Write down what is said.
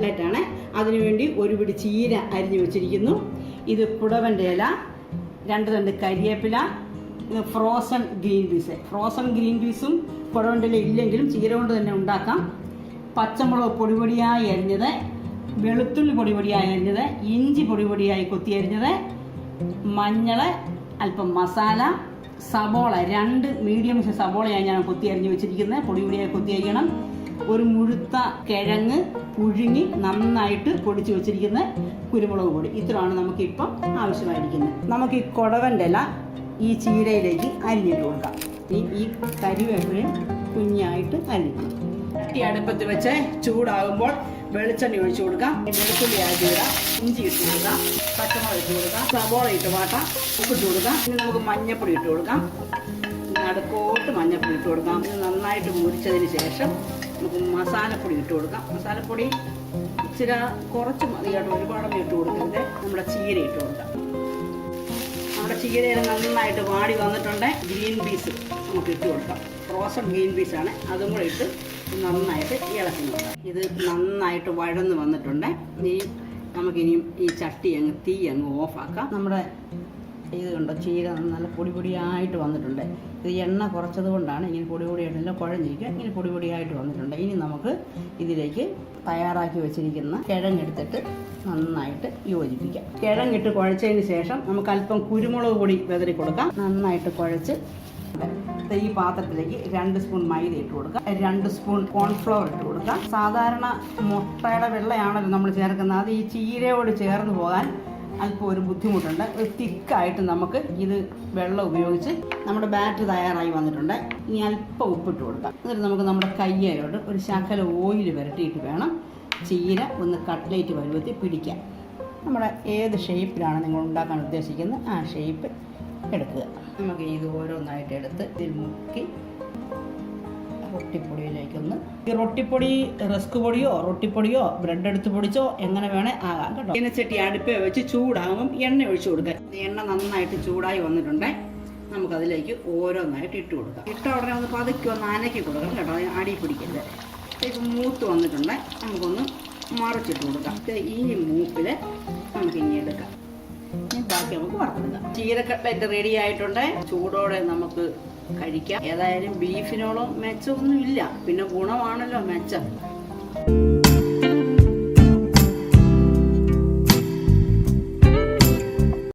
Cutlet ആണ്. അതിനുവേണ്ടി ഒരു പിടി ചീര അരിഞ്ഞു വെച്ചിരിക്കുന്നു. ഇത് പുടവന്റെ ഇല രണ്ട് രണ്ട് കരിയേപ്പില frozen green peas frozen green പീസും പുടവന്റെ ഇല ഇല്ലെങ്കിലും ചീര കൊണ്ട് തന്നെ ഉണ്ടാക്കാം. പച്ചമുളക് പൊടിപൊടിയായി അരിഞ്ഞത് വെളുത്തുള്ളി പൊടിപൊടിയായി അരിഞ്ഞത് ഇഞ്ചി പൊടിപൊടിയായി കൊത്തി അരിഞ്ഞത് മഞ്ഞൾ അല്പം മസാല സബോള രണ്ട് മീഡിയം സബോളയാണ് ഞാൻ കൊത്തി അരിഞ്ഞ് വെച്ചിരിക്കുന്നത്. പൊടിപൊടിയായി കൊത്തി അരിയണം. ഒരു മുഴുത്ത കിഴങ്ങ് പുഴുങ്ങി നന്നായിട്ട് പൊടിച്ചു വെച്ചിരിക്കുന്ന കുരുമുളക് പൊടി. ഇത്രയാണ് നമുക്കിപ്പം ആവശ്യമായിരിക്കുന്നത്. നമുക്ക് ഈ കുടവന്റെ ഇല ഈ ചീരയിലേക്ക് അരിഞ്ഞിട്ട് കൊടുക്കാം. ഈ ഈ കരിവേപ്പിലയും കുഞ്ഞായിട്ട് അരിഞ്ഞു ചട്ടി അടുപ്പത്ത് വെച്ച് ചൂടാകുമ്പോൾ വെളിച്ചെണ്ണ ഒഴിച്ചു കൊടുക്കാം. വെളുത്തുള്ളി ആക്കി ഇടാം ഇഞ്ചി ഇട്ട് കൊടുക്കാം. പച്ചമുളക് ഇട്ട് കൊടുക്കാം. സവോള ഇട്ട് വാട്ടാം. ഉപ്പിട്ട് കൊടുക്കാം. ഇനി നമുക്ക് മഞ്ഞപ്പൊടി ഇട്ട് കൊടുക്കാം. നടുക്കോട്ട് മഞ്ഞപ്പൊടി ഇട്ട് കൊടുക്കാം. നന്നായിട്ട് മുരിച്ചതിന് ശേഷം നമുക്ക് മസാലപ്പൊടി ഇട്ട് കൊടുക്കാം. മസാലപ്പൊടി ഇച്ചിരി കുറച്ച് മതിയായിട്ട് ഒരുപാടൊന്നും ഇട്ട് കൊടുക്കരുത്. നമ്മുടെ ചീര ഇട്ട് കൊടുക്കാം. നമ്മുടെ ചീരയിൽ നന്നായിട്ട് വാടി വന്നിട്ടുണ്ട്. ഗ്രീൻ പീസ് നമുക്ക് ഇട്ട് കൊടുക്കാം. റോസൺ ഗ്രീൻ പീസാണ് അതും കൂടെ ഇട്ട് നന്നായിട്ട് ഇളക്കി കൊടുക്കാം. ഇത് നന്നായിട്ട് വഴന്ന് വന്നിട്ടുണ്ട്. ഇനി നമുക്കിനിയും ഈ ചട്ടി അങ്ങ് തീ അങ്ങ് ഓഫാക്കാം നമ്മുടെ ഇത് കണ്ടോ ചീര നല്ല പൊടി പൊടിയായിട്ട് വന്നിട്ടുണ്ട്. ഇത് എണ്ണ കുറച്ചത് കൊണ്ടാണ് ഇങ്ങനെ പൊടി പൊടിയായിട്ടല്ല കുഴഞ്ഞിരിക്കുക. ഇങ്ങനെ പൊടി പൊടിയായിട്ട് വന്നിട്ടുണ്ട്. ഇനി നമുക്ക് ഇതിലേക്ക് തയ്യാറാക്കി വെച്ചിരിക്കുന്ന കിഴങ്ങെടുത്തിട്ട് നന്നായിട്ട് യോജിപ്പിക്കാം. കിഴങ്ങിട്ട് കുഴച്ചതിന് ശേഷം നമുക്ക് അല്പം കുരുമുളക് പൊടി വെതറി കൊടുക്കാം. നന്നായിട്ട് കുഴച്ച് ഈ പാത്രത്തിലേക്ക് രണ്ട് സ്പൂൺ മൈദ ഇട്ട് കൊടുക്കാം. രണ്ട് സ്പൂൺ കോൺഫ്ലവർ ഇട്ട് കൊടുക്കാം. സാധാരണ മുട്ടയുടെ വെള്ളയാണല്ലോ നമ്മൾ ചേർക്കുന്നത്. അത് ഈ ചീരയോട് ചേർന്ന് പോകാൻ അല്പം ഒരു ബുദ്ധിമുട്ടുണ്ട്. ഒരു തിക്കായിട്ട് നമുക്ക് ഇത് വെള്ളം ഉപയോഗിച്ച് നമ്മുടെ ബാറ്റ് തയ്യാറായി വന്നിട്ടുണ്ട്. ഇനി അല്പം ഉപ്പിട്ട് കൊടുക്കാം. എന്നിട്ട് നമുക്ക് നമ്മുടെ കയ്യിലോട്ട് ഒരു ശകല ഓയിൽ പുരട്ടിയിട്ട് വേണം. ചീര ഒന്ന് കട്ട്ലേറ്റ് പരുവത്തിൽ പിടിക്കാൻ. നമ്മുടെ ഏത് ഷേപ്പിലാണ് നിങ്ങൾ ഉണ്ടാക്കാൻ ഉദ്ദേശിക്കുന്നത്? ആ ഷേപ്പ് എടുക്കുക. നമുക്ക് ഇത് ഓരോന്നായിട്ട് എടുത്ത് ഇതിൽ മുക്കി റൊട്ടിപ്പൊടിയിലേക്കൊന്ന് ഈ റൊട്ടിപ്പൊടി റസ്ക് പൊടിയോ റൊട്ടിപ്പൊടിയോ ബ്രെഡ് എടുത്ത് പൊടിച്ചോ എങ്ങനെ വേണേ ആകാം കേട്ടോ. ചീനച്ചട്ടി അടുപ്പേ വെച്ച് ചൂടാകും എണ്ണ ഒഴിച്ചു കൊടുക്കുക എണ്ണ നന്നായിട്ട് ചൂടായി വന്നിട്ടുണ്ട്. നമുക്കതിലേക്ക് ഓരോന്നായിട്ട് ഇട്ട് കൊടുക്കാം. ഇട്ട ഉടനെ ഒന്ന് പതുക്കി ഒന്ന് അനക്കി കൊടുക്കാം കേട്ടോ. അടി പിടിക്കരുത്. ഇപ്പം മൂത്ത് വന്നിട്ടുണ്ട്. നമുക്കൊന്ന് മറിച്ചിട്ട് കൊടുക്കാം. ഈ മൂപ്പിൽ നമുക്ക് ഇനി എടുക്കാം. ഇനി ബാക്കി നമുക്ക് വറുത്തെടുക്കാം. ചീരക്കട്ട്ലറ്റ് റെഡി ആയിട്ടുണ്ട്. ചൂടോടെ നമുക്ക് കഴിക്കാം. ഏതായാലും ബീഫിനോളം മെച്ചമൊന്നും ഇല്ല പിന്നെ ഗുണമാണല്ലോ മെച്ചം.